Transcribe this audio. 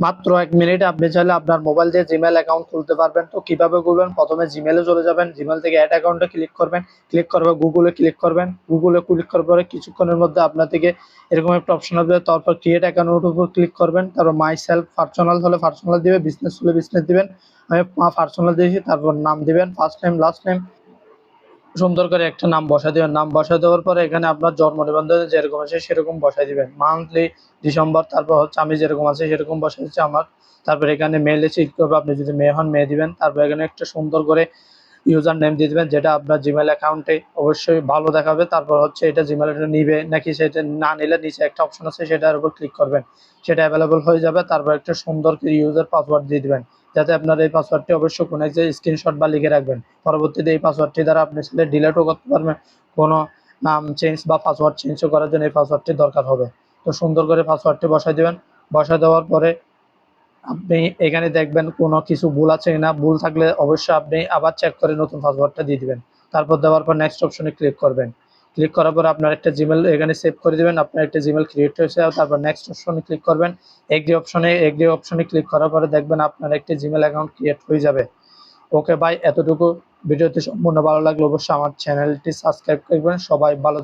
মাত্র এক মিনিটে আপনি চাইলে আপনার মোবাইল দিয়ে জিমেল অ্যাকাউন্ট খুলতে পারবেন। তো কীভাবে খুলবেন? প্রথমে জিমেলে চলে যাবেন। জিমেল থেকে অ্যাড অ্যাকাউন্টে ক্লিক করবেন। ক্লিক করবে গুগলে ক্লিক করবেন। গুগলে ক্লিক করার পরে কিছুক্ষণের মধ্যে আপনার থেকে এরকম একটা অপশন আসবে। তারপর ক্রিয়েট অ্যাকাউন্টের উপর ক্লিক করবেন। তারপর মাই সেলফ পার্সোনাল হলে পার্সোনাল দিবে বিজনেস হলে বিজনেস দিবেন। আমি পার্সোনাল দিয়েছি, তারপর নাম দিবেন। ফার্স্ট নেম লাস্ট নেম সুন্দর করে একটা নাম বসা দিবেন। নাম বসা দেওয়ার পরে এখানে আপনার জন্ম নিবন্ধন যেরকম আছে সেরকম বসাই দিবেন। মান্থলি ডিসেম্বর তারপর হচ্ছে আমি যেরকম আছে সেরকম বসাই দিচ্ছি আমার। তারপর এখানে মেলে চিট করবে, আপনি যদি মেয়ে হন মেয়ে দিবেন। তারপর এখানে একটা সুন্দর করে ইউজার নেম দিয়ে দিবেন, যেটা আপনার জিমেল অ্যাকাউন্টে অবশ্যই ভালো দেখাবে। তারপর হচ্ছে এটা জিমেল নিবে, নাকি সেটা না নিলে নিচে একটা অপশন আছে, সেটার উপর ক্লিক করবেন। সেটা অ্যাভেলেবল হয়ে যাবে, তারপর একটা সুন্দর ইউজার পাসওয়ার্ড দিয়ে দিবেন, যাতে আপনার এই পাসওয়ার্ডটি অবশ্যই কোনো এক স্ক্রিনশট বা লিখে রাখবেন। পরবর্তীতে এই পাসওয়ার্ডটি দ্বারা আপনি সেটা ডিলেটও করতে পারবেন। কোনো নাম চেঞ্জ বা পাসওয়ার্ড চেঞ্জও করার জন্য এই পাসওয়ার্ডটি দরকার হবে। তো সুন্দর করে পাসওয়ার্ডটি বসাই দেবেন। বসা দেওয়ার পরে আপনি এখানে দেখবেন কোনো কিছু ভুল আছে কিনা, ভুল থাকলে অবশ্যই আপনি আবার চেক করে নতুন পাসওয়ার্ডটা দিয়ে দিবেন। তারপর দেওয়ার পর নেক্সট অপশনে ক্লিক করবেন। ক্লিক করার পর আপনার একটা জিমেল এখানে সেভ করে দিবেন, আপনার একটা জিমেল ক্রিয়েট হয়েছে তারপর নেক্সট অপশনে ক্লিক করবেন। এগ্রি অপশনে এগ্রি অপশনে ক্লিক করার পরে দেখবেন আপনার একটা জিমেল অ্যাকাউন্ট ক্রিয়েট হয়ে যাবে। ওকে ভাই এতটুকু। ভিডিওটি সম্পূর্ণ ভালো লাগলে অবশ্যই আমার চ্যানেলটি সাবস্ক্রাইব করবেন। সবাই ভালো